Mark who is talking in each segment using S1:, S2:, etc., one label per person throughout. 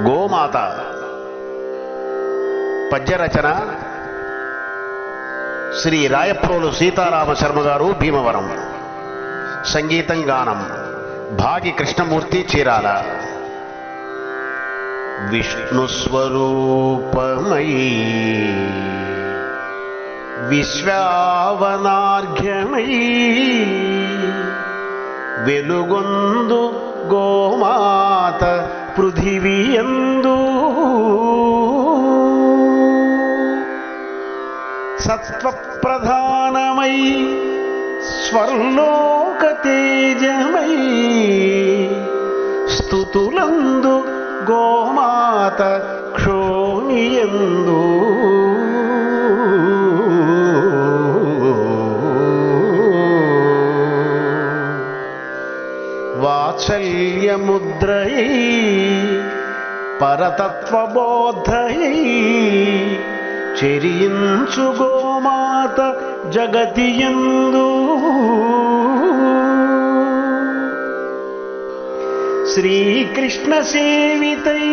S1: గోమాత. పద్యరచన శ్రీ రాయప్రోలు సీతారామ శర్మ గారు భీమవరం. సంగీతం గానం భాగి కృష్ణమూర్తి చీరాల. విష్ణు స్వరూపమై విశ్వావనార్ఘ్యమై వెలుగొందు గోమాత పృథివియందు. సత్వప్రధానమై స్వర్లోక తేజమై స్థుతులందు గోమాత క్షోణియందు. వాత్సల్యముద్రై పరతత్వబోధై చెరించు గోమాత జగతియందు. శ్రీకృష్ణ సేవితై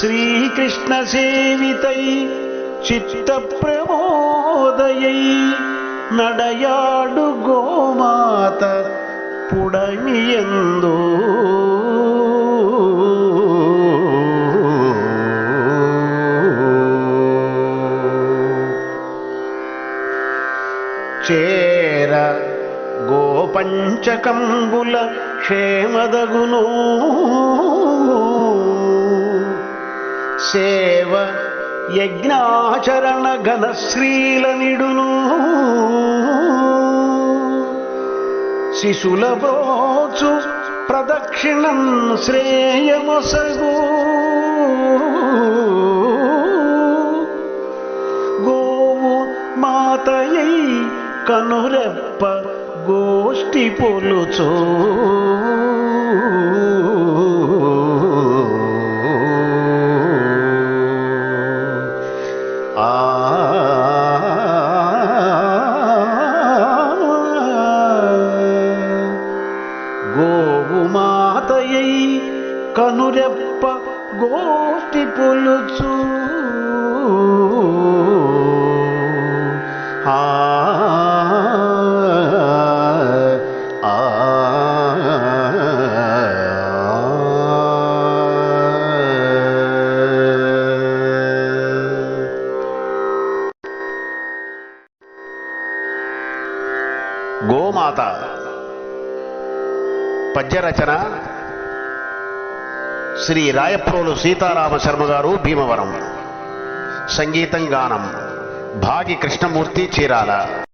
S1: శ్రీకృష్ణ సేవితై చిత్త ప్రమోదయై నడయాడు గోమాత పుడమియందు చేర గోపంచకంబుల క్షేమదగును సేవ యజ్ఞాచరణ ఘనశ్రీల నిడును శిశుల ప్రదక్షిణం శ్రేయమసగు. గోవు మాతయై కనురెప్ప గోష్ఠి పొలుచో గోష్టి గోష్ఠి పొలుచు ఆ గోమాత పద్యరచన శ్రీ రాయప్రోలు సీతారామ శర్మ గారు భీమవరం. సంగీతం గానం. భాగి కృష్ణమూర్తి చీరాల.